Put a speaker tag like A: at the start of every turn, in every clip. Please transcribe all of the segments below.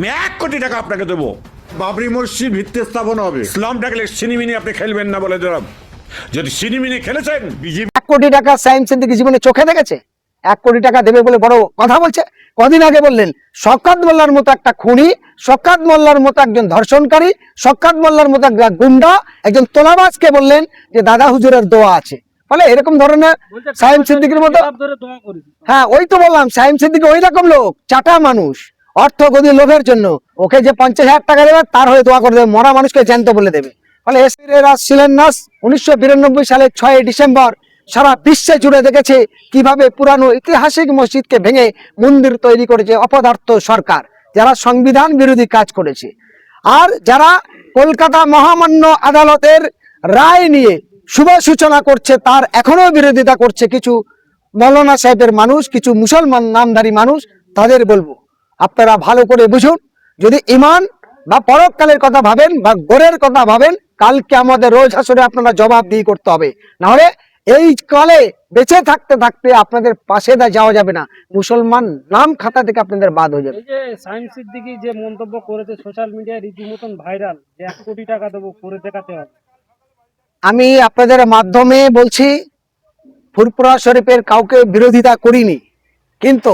A: আমি এক কোটি টাকা আপনাকে দেবো। বাবরি মসজিদ ভিত্তি স্থাপন হবে। ইসলাম ডাকলে সিনিমিনি আপনি খেলবেন না বলে দিলাম যদি সিনিমিনি খেলেছেন বিজেপি
B: এক কোটি টাকা সাইম সিদ্দিকি জীবনে চোখে দেখেছে? এক কোটি টাকা দেবে বলে বড় কথা বলছে? কদিন আগে বললেন শকাত মোল্লার মতো একটা খুনি শকাত মোল্লার মতো একজন ধর্ষণকারী শকাত মোল্লার মতো একটা গুন্ডা একজন তোলাবাজকে বললেন যে দাদা হুজুরের দোয়া আছে। ফলে এরকম ধরনের সাইম সিদ্দিকির মতো হ্যাঁ ওই তো বললাম সাইম সিদ্দিকি ওই রকম লোক চাটা মানুষ। অর্থ গদি লোভের জন্য ওকে যে পঞ্চাশ হাজার টাকা দেবে, তার হয়ে দোয়া করে দেবে, মরা মানুষকে জ্যান্ত বলে দেবে। ফলে এসির শিলান্যাস উনিশশো সালের ছয় ডিসেম্বর সারা বিশ্বে জুড়ে দেখেছে কীভাবে পুরানো ঐতিহাসিক মসজিদকে ভেঙে মন্দির তৈরি করেছে অপদার্থ সরকার, যারা সংবিধান বিরোধী কাজ করেছে। আর যারা কলকাতা মহামান্য আদালতের রায় নিয়ে শুভ সূচনা করছে, তার এখনও বিরোধিতা করছে কিছু মৌলানা সাহেবের মানুষ, কিছু মুসলমান নামধারী মানুষ, তাদের বলব। আপনারা ভালো করে বুঝুন যদি ইমান বা পরকালের কথা ভাবেন বা গোরের কথা ভাবেন কালকে আমাদের রোজ হাসরে আপনারা জবাব দিয়ে করতে হবে। নাহলে এই কালে বেঁচে থাকতে থাকতে আপনাদের পাশে দা যাওয়া যাবে না। মুসলমান নাম খাতা থেকে আপনাদের বাদ হয়ে যাবে।
C: যে সাইম সিদ্দিকি যে মন্তব্য করেছে সোশ্যাল মিডিয়ায় রীতিমতন ভাইরাল এক কোটি টাকা দেবো করে দেখাতে হবে।
B: আমি আপনাদের মাধ্যমে বলছি ফুরপুরা শরীফের কাউকে বিরোধিতা করিনি। কিন্তু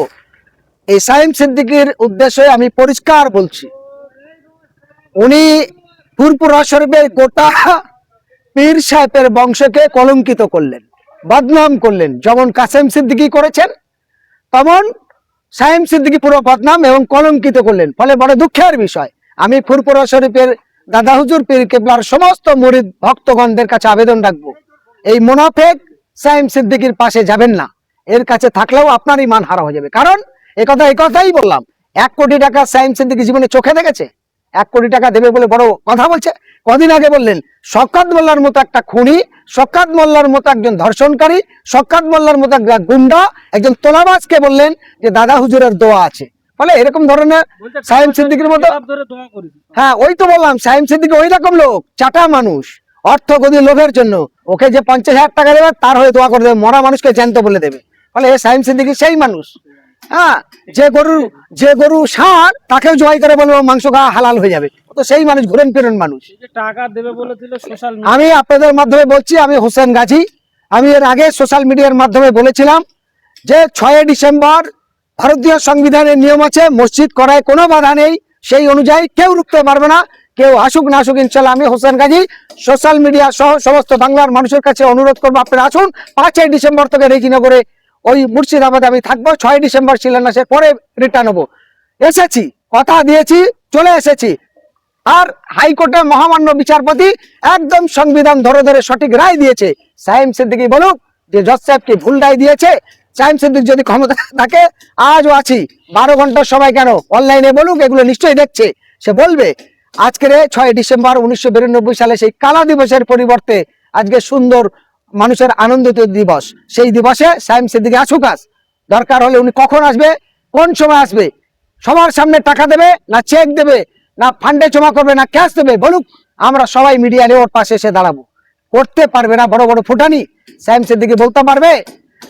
B: এই সাইম সিদ্দিকির উদ্দেশ্যে আমি পরিষ্কার বলছি, উনি ফুরপুরা শরীফের গোটা পীর সাহেবের বংশকে কলঙ্কিত করলেন, বদনাম করলেন। যেমন কাসেম সিদ্দিকি করেছেন, তেমন সাইম সিদ্দিকি পুরো বদনাম এবং কলঙ্কিত করলেন। ফলে বড় দুঃখের বিষয়, আমি ফুরপুরা শরীফের দাদা হুজুর পীর কেবলার সমস্ত মুরিদ ভক্তগণদের কাছে আবেদন রাখব, এই মোনাফেক সাইম সিদ্দিকির পাশে যাবেন না, এর কাছে থাকলেও আপনারই মান হারা হয়ে যাবে। কারণ এ কথা এই কথাই বললাম। এক কোটি টাকা সাইম সিদ্দিকি জীবনে চোখে দেখেছে? এক কোটি টাকা দেবে বলে বড় কথা বলছে? কদিন আগে বললেন শকাত মোল্লার মতো একটা খুনি শকাত মোল্লার মতো একজন ধর্ষণকারী শকাত মোল্লার মতো একটা গুন্ডা একজন তোলাবাজকে বললেন যে দাদা হুজুরের দোয়া আছে। ফলে এরকম ধরনের সাইম সিদ্দিকির মতো হ্যাঁ ওই তো বললাম সাইম সিদ্দিকি ওই রকম লোক চাটা মানুষ। অর্থ গদি লোভের জন্য ওকে যে পঞ্চাশ হাজার টাকা দেবে তার হয়ে দোয়া করে দেবে মরা মানুষকে জ্যান্ত বলে দেবে। ফলে এ সাইম সিদ্দিকি সেই মানুষ। হ্যাঁ যে গরু যে গরু সার তাকেও জয় করে বলব মাংস খাওয়া হালাল হয়ে যাবে। তো সেই মানুষ ঘুরেন ফিরেন মানুষ।
C: টাকা দেবে বলেছিল সোশ্যাল
B: আমি আপনাদের মাধ্যমে বলছি আমি হোসেন গাজী। আমি এর আগে সোশ্যাল মিডিয়ার মাধ্যমে বলেছিলাম যে ছয় ডিসেম্বর ভারতীয় সংবিধানের নিয়ম আছে মসজিদ করায় কোনো বাধা নেই সেই অনুযায়ী কেউ রুখতে পারবে না কেউ আসুক না আসুক ইনশাল্লাহ আমি হোসেন গাজী সোশ্যাল মিডিয়া সহ সমস্ত বাংলার মানুষের কাছে অনুরোধ করব আপনারা আসুন পাঁচই ডিসেম্বর থেকে রেজিনগরে ওই মুর্শিদাবাদে আমি থাকব, ছয় ডিসেম্বর শিলান্যাসের পরে রিটার্ন হব। এসেছি, কথা দিয়েছি, চলে এসেছি। আর হাইকোর্টের মহামান্য বিচারপতি একদম সংবিধান ধরে ধরে সঠিক রায় দিয়েছে। সাইম সিদ্দিকি বলুক যে জজ ভুল রায় দিয়েছে, সাইম সিদ্দিক যদি ক্ষমতা থাকে, আজও আছি। বারো ঘণ্টার সময় কেন? অনলাইনে বলুক, এগুলো নিশ্চয়ই দেখছে। সে বলবে, আজকের ছয় ডিসেম্বর উনিশশো বিরানব্বই সালে সেই কালা দিবসের পরিবর্তে আজকে সুন্দর মানুষের আনন্দিত দিবস। সেই দিবসে সাইম সিদ্দিকি আসুক আস দরকার হলে উনি কখন আসবে, কোন সময় আসবে, সবার সামনে টাকা দেবে না চেক দেবে, না ফান্ডে জমা করবে, না ক্যাশ দেবে, বলুক আমরা সবাই মিডিয়া নিয়ে ওর পাশে এসে দাঁড়াবো। করতে পারবে না বড় বড় ফুটানি। সাইম সিদ্দিকি বলতে পারবে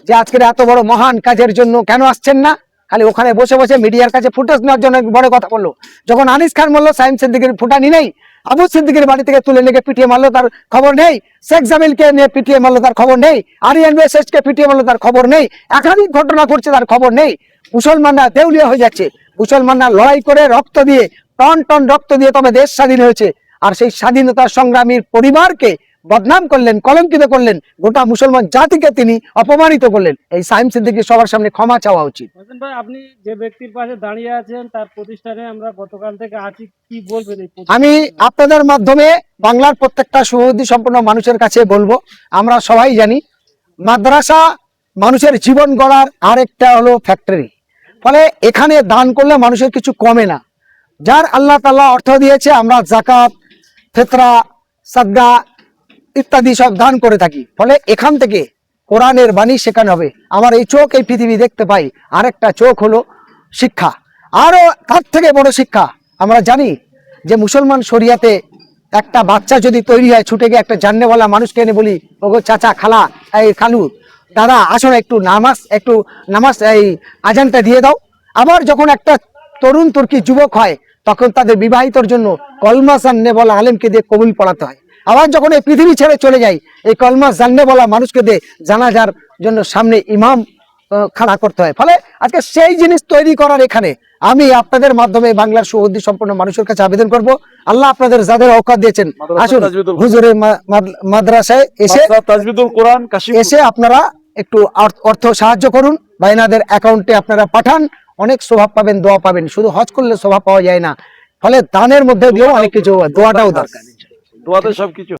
B: যে আজকের এত বড় মহান কাজের জন্য কেন আসছেন না? খালি ওখানে বসে বসে মিডিয়ার কাছে ফুটেজ নেওয়ার জন্য বড় কথা বলল। যখন আনিস খান বলল, সাইম সিদ্দিকির ফুটানি নেই, আবু সিদ্দিকের বাড়ি থেকে তুলে নিয়ে পিটিয়ে মারলো, তার খবর নেই, শেখ জামিলকে নিয়ে পিটিয়ে মারলো, তার খবর নেই, আরিয়ান কে পিটিয়ে মারলো, তার খবর নেই, একাধিক ঘটনা ঘটছে, তার খবর নেই। মুসলমানরা দেউলিয়া হয়ে যাচ্ছে। মুসলমানরা লড়াই করে রক্ত দিয়ে, টন টন রক্ত দিয়ে তবে দেশ স্বাধীন হয়েছে। আর সেই স্বাধীনতা সংগ্রামীর পরিবারকে বদনাম করলেন কলঙ্কিত করলেন গোটা মুসলমান জাতিকে তিনি অপমানিত করলেন। এই সাইম সিদ্দিকি সবার সামনে ক্ষমা চাওয়া উচিত।
C: ভাই আপনি যে ব্যক্তির পাশে দাঁড়িয়ে আছেন তার প্রতিষ্ঠানে আমরা গতকাল থেকে আছি কি বলবেন
B: আমি আপনাদের মাধ্যমে বাংলার প্রত্যেকটা সুবুদ্ধি সম্পন্ন মানুষের কাছে বলব আমরা সবাই জানি মাদ্রাসা মানুষের জীবন গড়ার আরেকটা হলো ফ্যাক্টরি ফলে এখানে দান করলে মানুষের কিছু কমে না। যার আল্লাহ তাল্লাহ অর্থ দিয়েছে আমরা জাকাত ফেতরা সাদগা ইত্যাদি সব দান করে থাকি। ফলে এখান থেকে কোরআনের বাণী শেখানো হবে। আমার এই চোখ এই পৃথিবী দেখতে পাই। আরেকটা চোখ হলো শিক্ষা। আরও তার থেকে বড় শিক্ষা আমরা জানি যে মুসলমান শরিয়াতে একটা বাচ্চা যদি তৈরি হয়, ছুটে গিয়ে একটা জান্নেওয়ালা মানুষকে এনে বলি, ওগো চাচা, খালা, এই খালু, দাদা, আসো না একটু নামাজ একটু নামাজ, এই আজানটা দিয়ে দাও। আবার যখন একটা তরুণ, তুর্কি যুবক হয় তখন তাদের বিবাহিতর জন্য কলমা জান্নে বলা আলেমকে দিয়ে কবুল পড়াতে হয়। আবার যখন এই পৃথিবী ছেড়ে চলে যায় এই কলমা জান্নে বলা মানুষকে দিয়ে জানাজার জন্য সামনে ইমাম খাড়া করতে হয়। ফলে আজকে সেই জিনিস তৈরি করার এখানে আমি আপনাদের মাধ্যমে বাংলার সুবুদ্ধি সম্পন্ন মানুষের কাছে আবেদন করব। আল্লাহ আপনাদের যাদের অকাত দিয়েছেন আসুন হুজুরের মাদ্রাসায় এসে
D: তাজবিদুল কোরআন
B: এসে আপনারা একটু অর্থ- অর্থ সাহায্য করুন। বা এনাদের অ্যাকাউন্টে আপনারা পাঠান। অনেক স্বভাব পাবেন দোয়া পাবেন। শুধু হজ করলে স্বভাব পাওয়া যায় না। ফলে দানের মধ্যে দিয়েও অনেক কিছু দোয়াটাও দরকার।
D: দোয়াতে সবকিছু